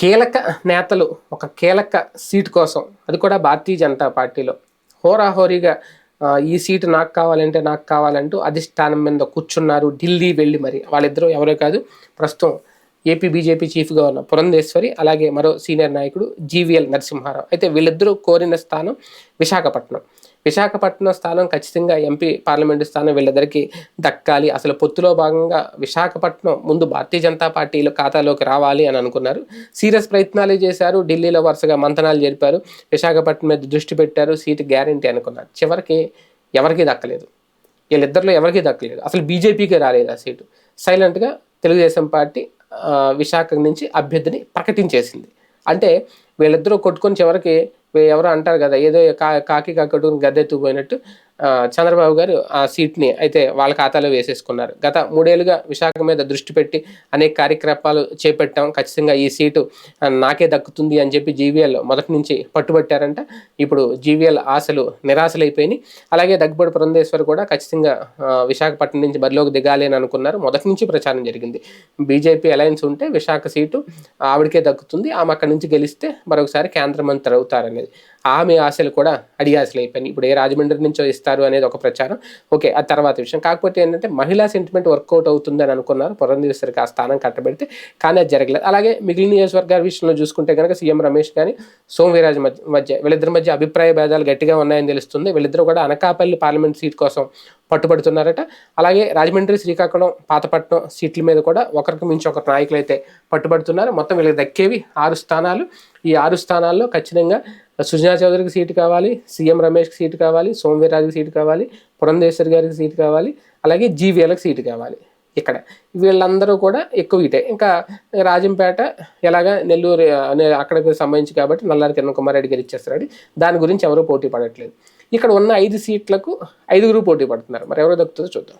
కీలక నేతలు ఒక కీలక సీట్ కోసం అది కూడా భారతీయ జనతా పార్టీలో. హోరాహోరీగా ఈ సీటు నాకు కావాలంటే నాకు కావాలంటూ అధిష్టానం మీద కూర్చున్నారు. ఢిల్లీ వెళ్ళి మరి వాళ్ళిద్దరూ ఎవరో కాదు ప్రస్తుతం ఏపీ బీజేపీ చీఫ్గా ఉన్న పురంధేశ్వరి అలాగే మరో సీనియర్ నాయకుడు జీవీఎల్ నరసింహారావు. అయితే వీళ్ళిద్దరూ కోరిన స్థానం విశాఖపట్నం. విశాఖపట్నం స్థానం ఖచ్చితంగా ఎంపీ పార్లమెంటు స్థానం వీళ్ళిద్దరికీ దక్కాలి. అసలు పొత్తులో భాగంగా విశాఖపట్నం ముందు భారతీయ జనతా పార్టీలో ఖాతాలోకి రావాలి అని అనుకున్నారు. సీరియస్ ప్రయత్నాలు చేశారు. ఢిల్లీలో వరుసగా మంతనాలు జరిపారు. విశాఖపట్నం మీద దృష్టి పెట్టారు. సీటు గ్యారంటీ అనుకున్నారు. చివరికి ఎవరికీ దక్కలేదు. వీళ్ళిద్దరిలో ఎవరికీ దక్కలేదు. అసలు బీజేపీకి రాలేదు ఆ సీటు. సైలెంట్గా తెలుగుదేశం పార్టీ విశాఖ నుంచి అభ్యర్థిని ప్రకటించేసింది. అంటే వీళ్ళిద్దరూ కొట్టుకొని చివరికి ఎవరు ఎవరో అంటారు కదా ఏదో కా కాకి కాకట్టుకుని గద్దెత్తుకుపోయినట్టు చంద్రబాబు గారు ఆ సీట్ని అయితే వాళ్ళ ఖాతాలో వేసేసుకున్నారు. గత మూడేళ్ళుగా విశాఖ మీద దృష్టి పెట్టి అనేక కార్యక్రమాలు చేపట్టాం. ఖచ్చితంగా ఈ సీటు నాకే దక్కుతుంది అని చెప్పి జీవీఎల్ మొదటి నుంచి పట్టుబట్టారంట. ఇప్పుడు జీవీఎల్ ఆశలు నిరాశలైపోయినాయి. అలాగే దగ్గుబడి పురంధేశ్వర్ కూడా ఖచ్చితంగా విశాఖపట్నం నుంచి బరిలోకి దిగాలి అని అనుకున్నారు. మొదటి నుంచి ప్రచారం జరిగింది. బీజేపీ అలయన్స్ ఉంటే విశాఖ సీటు ఆవిడకే దక్కుతుంది. ఆమె అక్కడి నుంచి గెలిస్తే మరొకసారి కేంద్ర మంత్రి అవుతారనేది. ఆమె ఆశలు కూడా అడియాసలు అయిపోయినాయి ఇప్పుడు ఏ రాజమండ్రి నుంచో ఇస్తారు అనేది ఒక ప్రచారం. ఓకే ఆ తర్వాత విషయం. కాకపోతే ఏంటంటే మహిళా సెంటిమెంట్ వర్కౌట్ అవుతుంది అని అనుకున్నారు. పురంధేశ్వరికి ఆ స్థానం కట్టబెడితే కానీ అది జరగలేదు. అలాగే మిగిలిన నియోజకవర్గాల విషయంలో చూసుకుంటే కనుక సీఎం రమేష్ కానీ సోమవీరాజ్ మధ్య మధ్య వీళ్ళిద్దరి మధ్య అభిప్రాయ భేదాలు గట్టిగా ఉన్నాయని తెలుస్తుంది. వీళ్ళిద్దరూ కూడా అనకాపల్లి పార్లమెంట్ సీట్ కోసం పట్టుబడుతున్నారట. అలాగే రాజమండ్రి శ్రీకాకుళం పాతపట్నం సీట్ల మీద కూడా ఒకరికి మించి ఒకరు నాయకులు అయితే పట్టుబడుతున్నారు. మొత్తం వీళ్ళకి దక్కేవి ఆరు స్థానాలు. ఈ ఆరు స్థానాల్లో ఖచ్చితంగా సుజనా చౌదరికి సీటు కావాలి సీఎం రమేష్కి సీటు కావాలి సోమవీరాజుకి సీటు కావాలి పురంధేశ్వరి గారికి సీటు కావాలి అలాగే జీవీఎల్కి సీటు కావాలి. ఇక్కడ వీళ్ళందరూ కూడా ఎక్కువ ఇటే. ఇంకా రాజంపేట ఎలాగా నెల్లూరు అనే అక్కడికి సంబంధించి కాబట్టి నల్లారి కిరణ్ కుమార్ రెడ్డి గారు ఇచ్చేస్తారు దాని గురించి ఎవరూ పోటీ పడట్లేదు. ఇక్కడ ఉన్న ఐదు సీట్లకు ఐదుగురు పోటీ పడుతున్నారు. మరి ఎవరో దక్కుతుందో చూద్దాం.